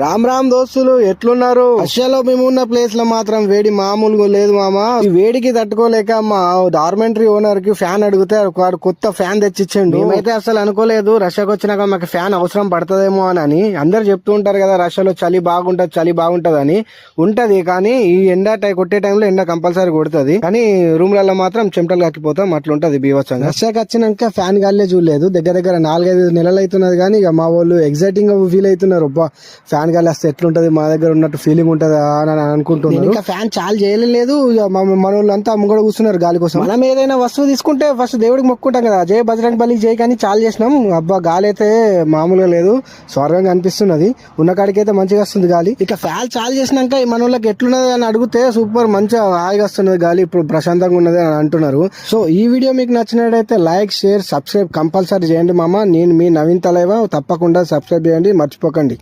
రామ్ రామ్ దోస్తులు ఎట్లున్నారు? రష్యాలో మేము ఉన్న ప్లేస్లో మాత్రం వేడి మామూలుగా లేదు మామ. ఈ వేడికి తట్టుకోలేక మా డార్మెంటరీ ఓనర్కి ఫ్యాన్ అడిగితే వాడు కొత్త ఫ్యాన్ తెచ్చిచ్చిండు. మేమైతే అసలు అనుకోలేదు రష్యాకి వచ్చినాక మాకు ఫ్యాన్ అవసరం పడుతుందేమో అని అందరు చెప్తూ ఉంటారు కదా రష్యాలో చలి బాగుంటది చలి బాగుంటది అని ఉంటది కానీ ఈ ఎండ టై కొట్టే టైంలో ఎండ కంపల్సరీ కొడుతుంది. కానీ రూమ్లలో మాత్రం చెమటలు కక్కిపోతాం అట్లుంటది బీభత్సంగా. రష్యాకి వచ్చినాక ఫ్యాన్ గాలే చూడలేదు. దగ్గర దగ్గర నాలుగైదు నెలలు అవుతున్నది కానీ ఇక మా వాళ్ళు ఎగ్జైటింగ్ ఫీల్ అవుతున్నారు. ఫ్యాన్ ఫ్యాన్ గాలి వస్తే ఎట్లుంటది? మా దగ్గర ఉన్నట్టు ఫీలింగ్ ఉంటది? అని అని అనుకుంటున్నారు. ఇంకా ఫ్యాన్ చాలు చేయలేదు మన వాళ్ళంతా ముంగడ కూర్చున్నారు గాలి కోసం. మనం ఏదైనా వస్తువు తీసుకుంటే ఫస్ట్ దేవుడికి మొక్కుంటాం కదా. జై బజరంగ్ బలి జై కానీ చాలు చేసినాం. అబ్బా గాలి అయితే మామూలుగా లేదు. స్వర్గంగా అనిపిస్తున్నది. ఉన్న కాడికి అయితే మంచిగా వస్తుంది గాలి. ఇక ఫ్యాన్ చాలు చేసినాక ఈ మన వాళ్ళకి ఎట్లున్నది అని అడిగితే సూపర్ మంచిగా హాయిగా వస్తున్నది గాలి. ఇప్పుడు ప్రశాంతంగా ఉన్నది అని అంటున్నారు. సో ఈ వీడియో మీకు నచ్చినట్టయితే లైక్ షేర్ సబ్స్క్రైబ్ కంపల్సరీ చేయండి మామ. నేను మీ నవీన్ తలైవా. తప్పకుండా సబ్స్క్రైబ్ చేయండి. మర్చిపోకండి.